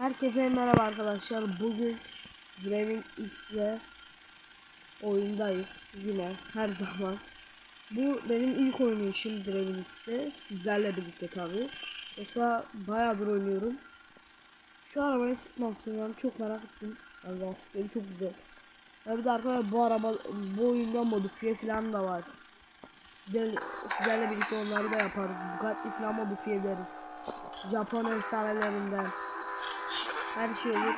Herkese merhaba arkadaşlar. Bugün Driving X ile oyundayız. Yine her zaman. Bu benim ilk oynayışım Driving X'te. Sizlerle birlikte tabi. Yoksa bayağıdır oynuyorum. Şu arabayı süspansiyonlarını çok merak ettim. Yani çok güzel. Ya bir de arkadaşlar bu araba bu oyunda modifiye falan da var. Sizlerle, sizlerle birlikte onları da yaparız. Bugatti falan modifiye ederiz. Japon efsanelerinden her şey olur.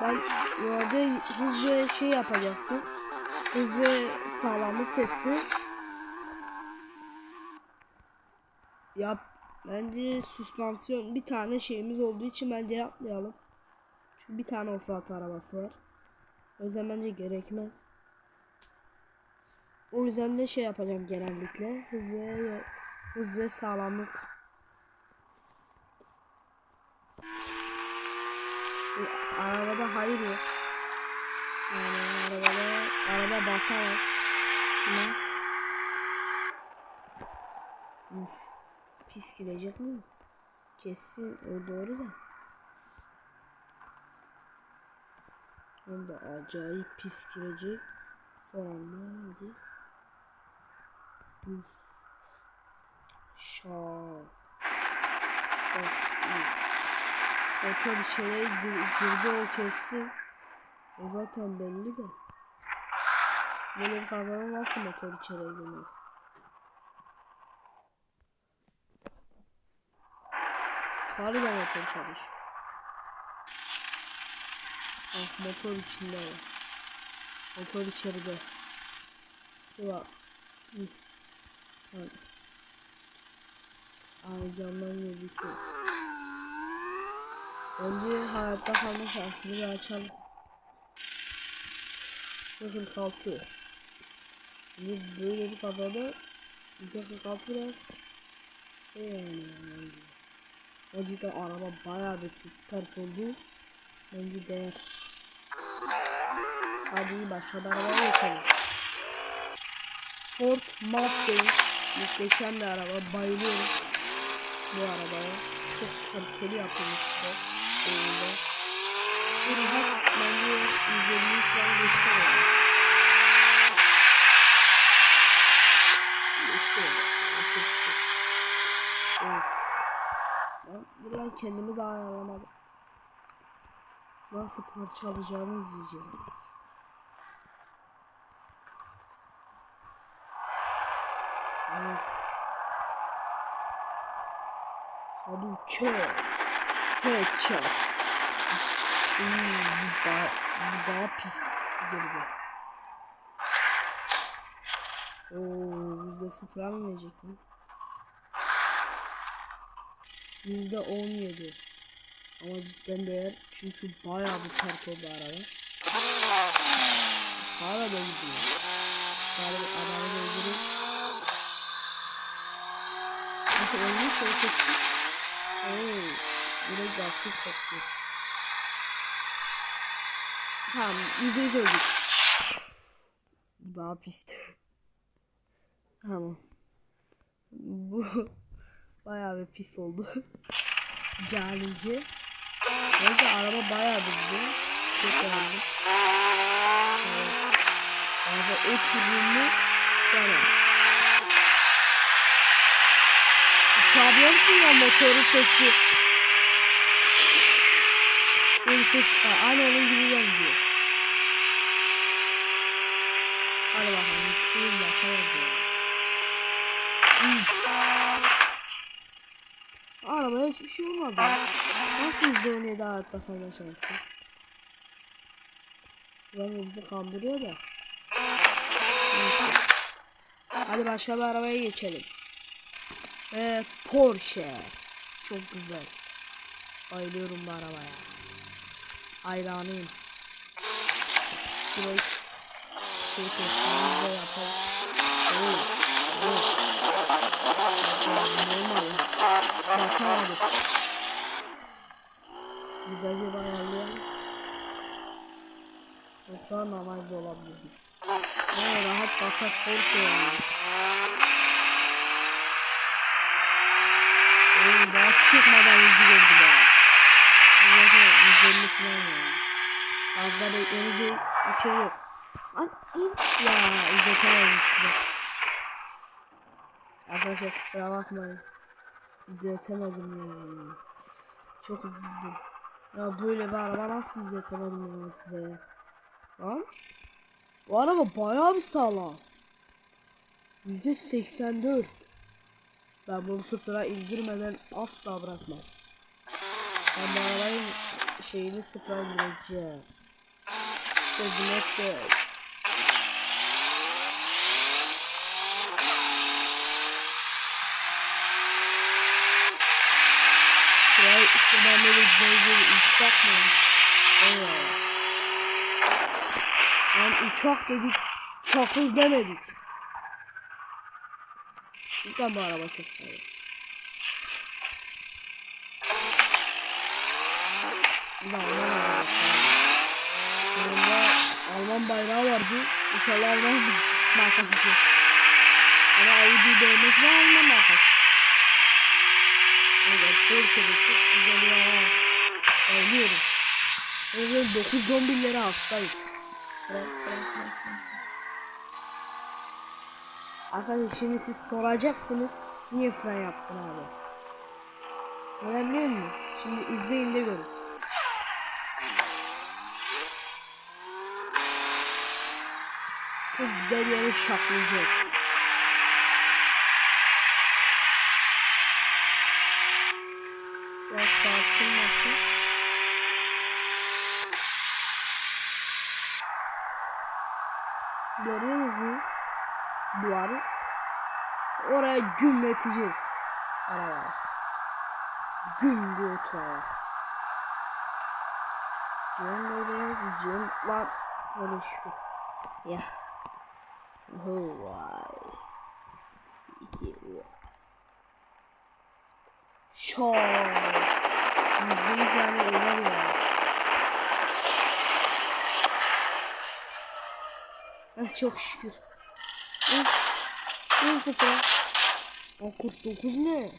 Ben normalde hız ve şey yapacaktım. Hız ve sağlamlık testi. Yap. Bence süspansiyon bir tane şeyimiz olduğu için bence yapmayalım. Çünkü bir tane offroad arabası var. O yüzden bence gerekmez. O yüzden de şey yapacağım genellikle. Hız ve hız ve sağlamlık Bu arabada hayır yok. Yani arabada araba basamaz. Ne? Uf, pis gidecek mi? Kesin o doğru da. Onda acayip pis girecek. Sonra hadi. Uf. Şak. Şak. Uf. Motor içeriye gir girdi o kesin. O zaten belli de. Böyle bir kazanın nasıl motor içeriye girmez? Harbiden motor çalış. Ah motor içinde o. Motor içeride. Şu. Hı. Yani. Ay camdan gözüküyor. Önce hayatta kalma şansını bir açalım. Bakın kalkıyor. Şimdi böyle bir kafada yüzde altı biraz şey yani bence. O araba bayağı bir pis pert oldu. Bence değer. Hadi başka bir arabaya geçelim. Ford Mustang. Muhteşem bir araba. Bayılıyorum bu arabaya. Çok kaliteli yapılmış bu oyunda. Bu rahat bence 150 falan geçiyor yani. Geçiyor. Ben buradan kendimi daha ayarlamadım. Nasıl parça alacağımı izleyeceğim. Of. Hadi uçak. Headshot. Hmm, bu daha, bu daha pis girdi. Oo, yüzde sıfır mı verecek lan? Yüzde on yedi. Ama cidden değer çünkü bayağı bir tert oldu araba. Hala da gidiyor. Bari adamı öldürüp. Nasıl ölmüş o kesin? Oo, direkt lastik topluyor. Tamam, yüzde yüz öldük. Bu daha pisti. tamam. Bu bayağı bir pis oldu. Canice. Bence araba bayağı hızlı. Çok beğendim. Evet. Araba o türünü tamam. Uçabiliyor musun ya motorun sesi? Bir ses çıkar. Aynı onun gibi benziyor. Hadi bakalım. Kıyım ya. Üf. Arabaya hiçbir şey olmadı. Nasıl %17 hayatta kalma şansı? Bence bizi kandırıyor da. Neyse. Hadi başka bir arabaya geçelim. Ve Porsche. Çok güzel. Bayılıyorum bu arabaya. Hayranıyım. Direkt şey kesinlikle yapalım. Oo, oo. Normal. Basamadık. Güzelce bir ayarlayalım. Yoksa normal de olabilir. Yani rahat basak korkuyor yani. Oo, daha çıkmadan yüzü gördüler. Zaten 150 falan yani. Fazla beklenecek bir şey yok. Lan in. Ya izletemedim size. Arkadaşlar kusura bakmayın. İzletemedim ya. Çok üzüldüm. Ya böyle bir araba nasıl izletemedim ya size ya. Lan. Bu araba bayağı bir sağlam. Yüzde 84. Ben bunu sıfıra indirmeden asla bırakmam. Ben bu arabanın şeyini sıfıra indireceğim. Sözüne söz. Şurayı, şuradan böyle güzel bir uçak mı? Evet. Yani uçak dedik, çakıl demedik. Cidden bu araba çok sağlam. Bu da Alman arabası. Yanımda Alman bayrağı vardı. İnşallah Alman markası. Ama Audi BMW ve Alman markası. Evet, Porsche de çok güzel ya. Bayılıyorum. Ben 911 lira hastayım. Arkadaşlar şimdi siz soracaksınız niye fren yaptın abi? Biliyor musun? Şimdi izleyin de görün. Çok güzel yere şaklayacağız. Biraz sarsılmasın. Görüyor musunuz? duvarı oraya gümleteceğiz arabaya. Güm diye oturarak. Cem oraya Cem lan böyle şükür. Ya. Oh Yüzde yüz yani öler ya. Ah, çok şükür. Ne? Ne sıfır? O 49 ne?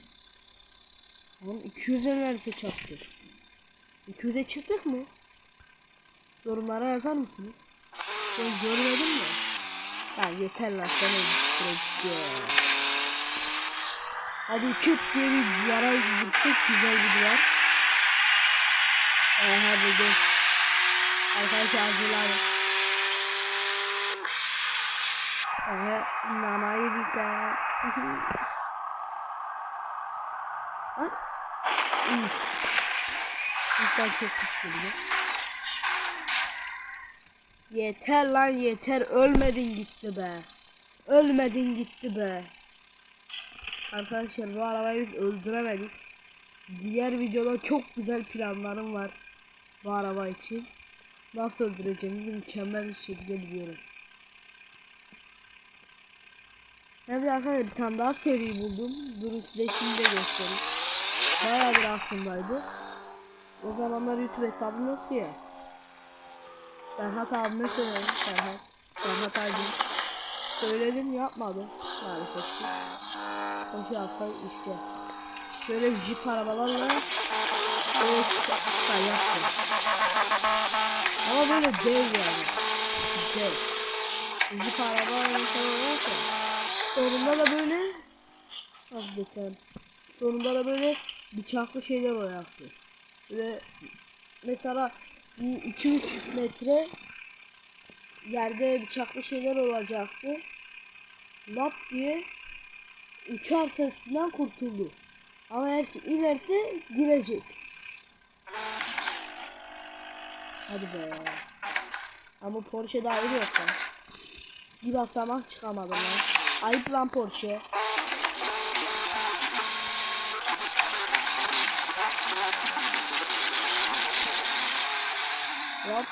Lan 200 neredeyse çarptı. 200'e çıktık mı? Yorumlara yazar mısınız? Ben görmedim mi? Ha yeter lan sen öldüreceğim. Hadi küt diye bir duvara girsek güzel bir duvar. Aha buldum. Arkadaşlar hazırlanın. Aha nana yedi sen. Lan. Uf. Cidden çok pis geliyor. Yeter lan yeter ölmedin gitti be. Ölmedin gitti be. Arkadaşlar bu arabayı biz öldüremedik. Diğer videoda çok güzel planlarım var. Bu araba için. Nasıl öldüreceğimizi mükemmel bir şekilde biliyorum. Hem de arkadaşlar bir tane daha seri buldum. Durun size şimdi de göstereyim. Bayağıdır aklımdaydı. O zamanlar YouTube hesabım yoktu ya. Ferhat abime söyledim. Ferhat. Ferhat Aydın. Söyledim yapmadı. Maalesef ki. Koşu yapsam işte. Şöyle jip arabalarla böyle çıkar, çıkar yaptım. Ama böyle dev yani. Dev. Jip araba mesela olarak da. Sonunda da böyle nasıl desem. Sonunda da böyle bıçaklı şeyler olacaktı. Böyle mesela bir 2-3 metre yerde bıçaklı şeyler olacaktı. Lap diye uçarsa üstünden kurtuldu. Ama eğer ki inerse girecek. Hadi be. Ama Porsche iyi yok lan. Bir basamak çıkamadım lan. Ayıp lan Porsche. Hop.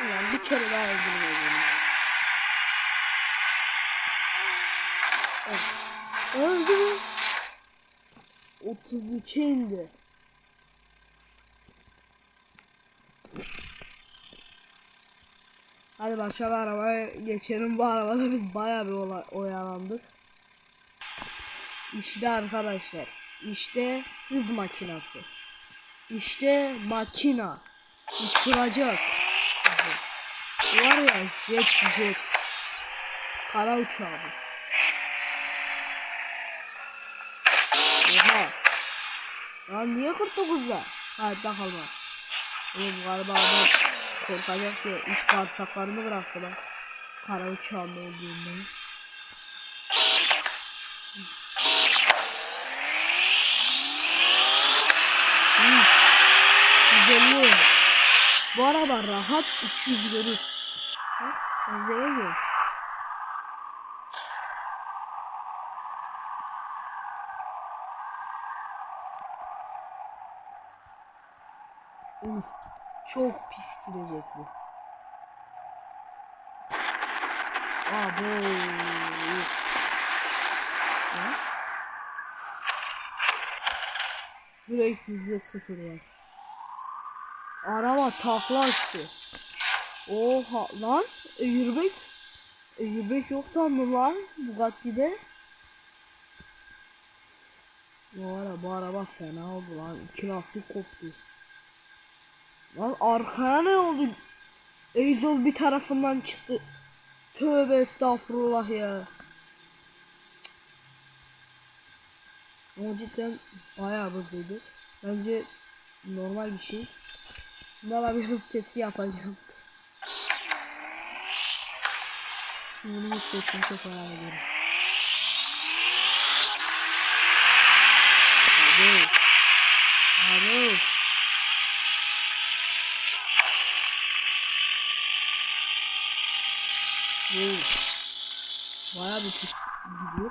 Ulan bir kere daha öldürmedim. Oh. Öldü. 33 indi. Hadi başka bir arabaya geçelim. Bu arabada biz bayağı bir oyalandık. İşte arkadaşlar. İşte hız makinası. İşte makina. Uçuracak. Var ya jet jet. Kara uçağı bu. Oha. Lan niye 49'da? Hayatta kalma. Oğlum galiba adam korkacak diye üç bağırsaklarını bıraktı lan. Kara uçağın olduğunda. 150. Bu araba rahat 200 görür. Benzere gör. Uf, çok pis girecek bu. Abo. Direkt yüzde sıfır var. Araba takla açtı. Oha lan airbag airbag yok sandım lan Bugatti'de. Bu araba, araba fena oldu lan. İki lastik koptu. Lan arkaya ne oldu? Egzoz bir tarafından çıktı. Tövbe estağfurullah ya. Ama cidden bayağı hızlıydı. Bence normal bir şey. Valla bir hız testi yapacağım. Çünkü bunun hız testini çok merak ediyorum. Abo. Abo. Oo. Bayağı bir pis gidiyor.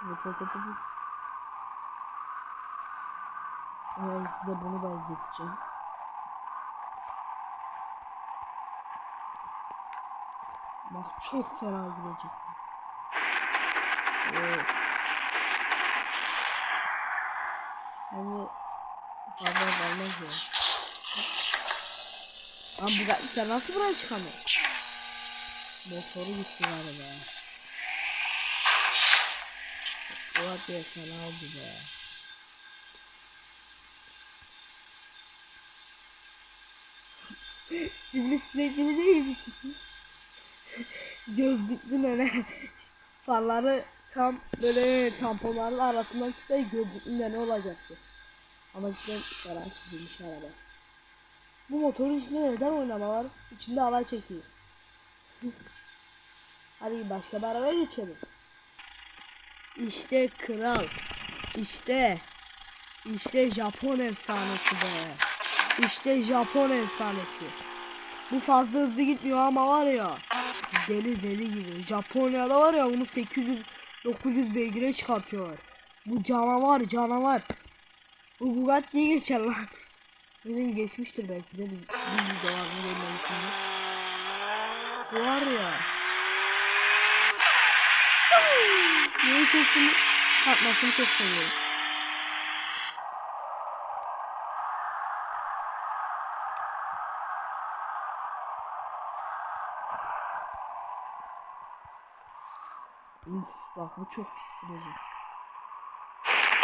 Hop hop hop hop. Evet, size bunu da izleteceğim. Bak çok fena girecek. Evet. Yani fazla kalmaz ya. Lan bu sen nasıl buraya çıkamıyorsun? Motoru gitti galiba. Bu hadi fena oldu be. Sivrisinek gibi değil mi tipi? Gözlüklü nene. Farları tam böyle tamponların arasından çıksa gözlüklü nene olacaktı. Ama cidden ferah çizilmiş araba. Bu motorun içinde neden oynama var? İçinde hava çekiyor. Hadi başka bir arabaya geçelim. İşte kral. İşte. İşte Japon efsanesi be. İşte Japon efsanesi. Bu fazla hızlı gitmiyor ama var ya. Deli deli gibi. Japonya'da var ya bunu 800 900 beygire çıkartıyorlar. Bu canavar canavar. Bu Bugatti'yi geçer lan. Benim geçmiştir belki de biz, biz videolarını görmemişimdir. Var ya. Yeni sesini çıkartmasını çok seviyorum. Uf bak bu çok pis silecek.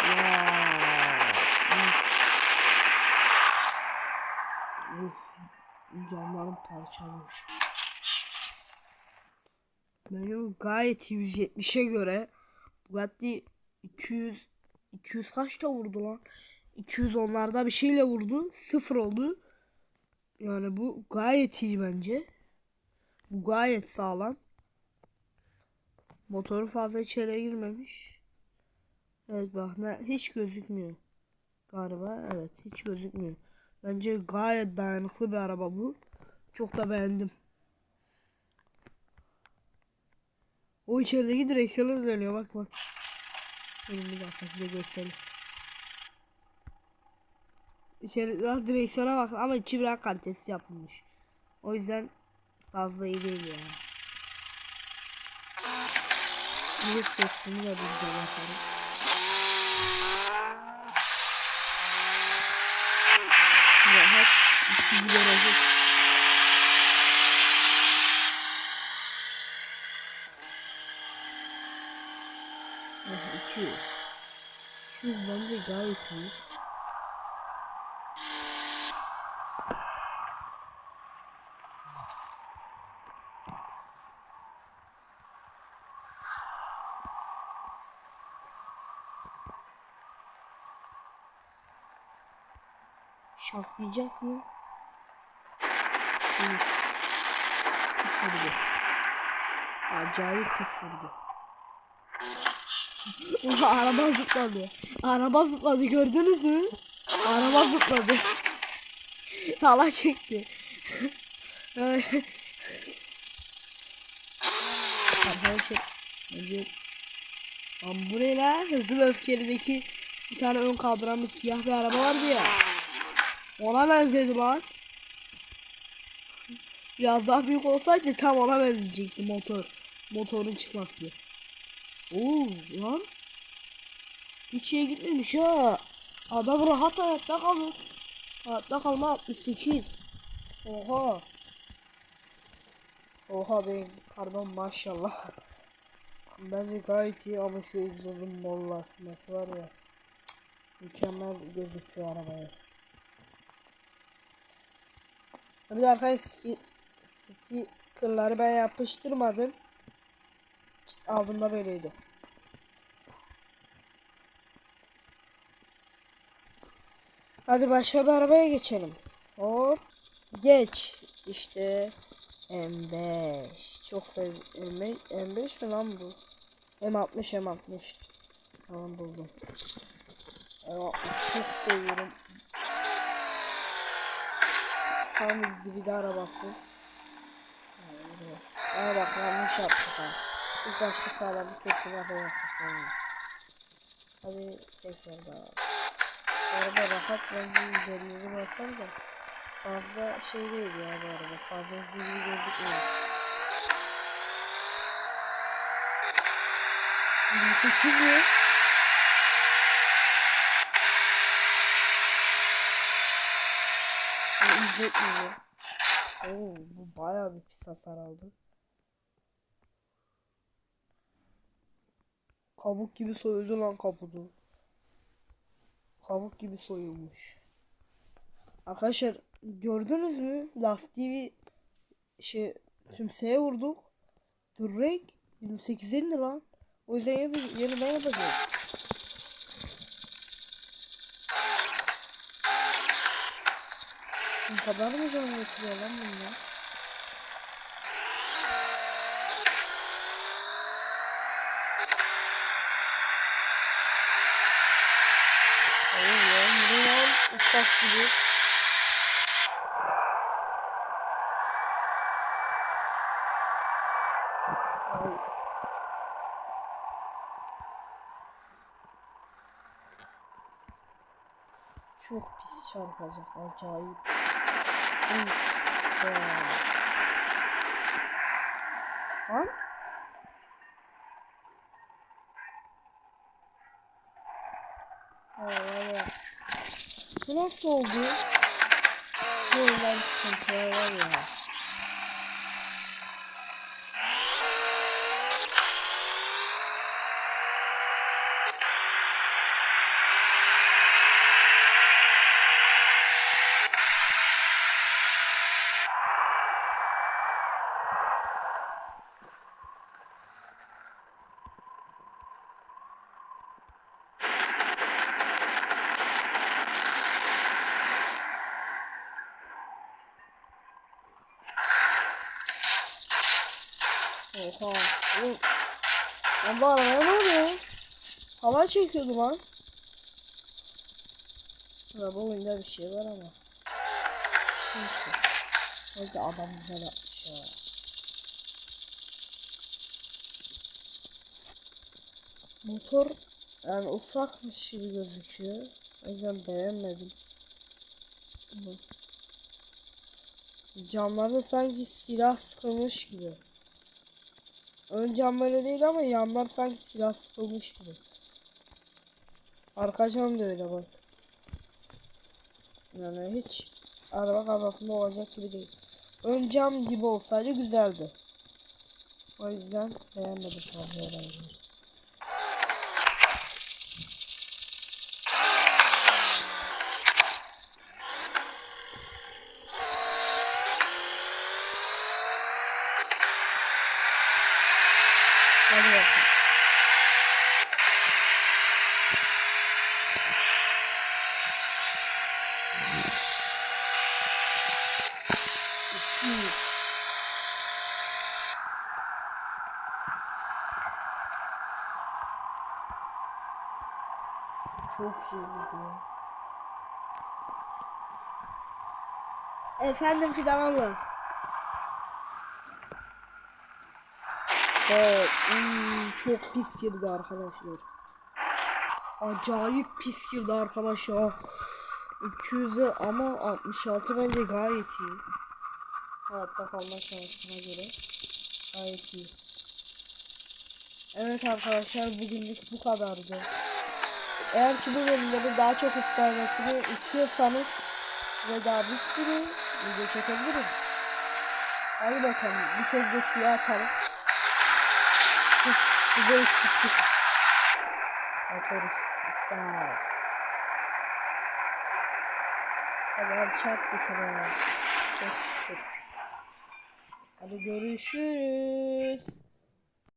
Ya. Uf. Uf. Camlarım parçalamış. Benim gayet iyi 170'e göre Bugatti 200 200 kaçta vurdu lan? 200 onlarda bir şeyle vurdu. Sıfır oldu. Yani bu gayet iyi bence. Bu gayet sağlam. Motoru fazla içeriye girmemiş. Evet bak ne, hiç gözükmüyor. Galiba evet hiç gözükmüyor. Bence gayet dayanıklı bir araba bu. Çok da beğendim. O içerideki direksiyonu hızlanıyor bak bak. Benim bir dakika size göstereyim. İçeri bak direksiyona bak ama içi biraz kalitesiz yapılmış. O yüzden fazla iyi değil yani. Bir sesini de bir güzel yaparım. Rahat iki verecek. Ah, 200. 200 bence gayet iyi. Şaklayacak mı? Üf. Vurdu. Acayip vurdu. Oha araba zıpladı. Araba zıpladı gördünüz mü? Araba zıpladı. Hala çekti. Arkadaşlar ne lan? Hızlı ve öfkelideki bir tane ön kaldıran bir siyah bir araba vardı ya. Ona benzedi lan. Biraz daha büyük olsaydı tam ona benzeyecekti motor. Motorun çıkması. Oo lan. Hiç şey gitmemiş ha. Adam rahat hayatta kalır. Hayatta kalma 68. Oha. Oha değil. Pardon maşallah. Bence gayet iyi ama şu egzozun mollasması var ya. Mükemmel gözüküyor arabaya. Bir de sti stickerları ben yapıştırmadım. Aldığımda böyleydi. Hadi başka bir arabaya geçelim. Hop. Geç. İşte M5. Çok sev M5, M5 mi lan bu? M60 M60. Tamam buldum. M60 çok seviyorum. Tam zibidi arabası. Aa bak yanlış yaptık ha. İlk başta sağlam bir kesin araba yaptık sonra. Hadi tekrar daha. Araba rahat bence üzerleri basar da fazla şey değil ya bu araba. Fazla zilli gözükmüyor. 28 mi? Bu izletmiyor. Oo, bu bayağı bir pis hasar aldı. Kabuk gibi soyuldu lan kaputu. Kabuk gibi soyulmuş. Arkadaşlar gördünüz mü? Lastiği şey tümseye vurduk. Direkt 28 indi lan. O yüzden yeni, yeniden yapacağız. Bu kadar mı can götürüyor lan bunlar? Hayır ya, bu ne lan? Uçak gibi. Çok pis çarpacak acayip. Be. Lan? Ya. Bu nasıl oldu? Bu oyunlar bir sıkıntılar var ya. Oğlum. Lan bu arabaya ne oluyor? Hava çekiyordu lan. Araba oyunda bir şey var ama. Neyse. Orada adam güzel yapmış ya. Motor yani ufakmış gibi gözüküyor. O yüzden beğenmedim. Camlarda sanki silah sıkılmış gibi. Ön cam böyle değil ama yanlar sanki silah sıkılmış gibi. Arka cam da öyle bak. Yani hiç araba kafasında olacak gibi değil. Ön cam gibi olsaydı güzeldi. O yüzden beğenmedim fazla herhalde. Hadi bakalım. Çok iyi gidiyor. Efendim fidan abla. Çok, hmm, çok pis girdi arkadaşlar. Acayip pis girdi arkadaşlar. 200'e ama 66 bence gayet iyi. Hayatta kalma şansına göre gayet iyi. Evet arkadaşlar bugünlük bu kadardı. Eğer ki bu bölümleri daha çok istermesini istiyorsanız ve daha bir sürü video çekebilirim. Hadi bakalım bir kez de suya atalım. Hıh, Bu da eksikti. Atarız. İptal. Hadi hadi çarp bir kere. Çok şükür. Hadi görüşürüz.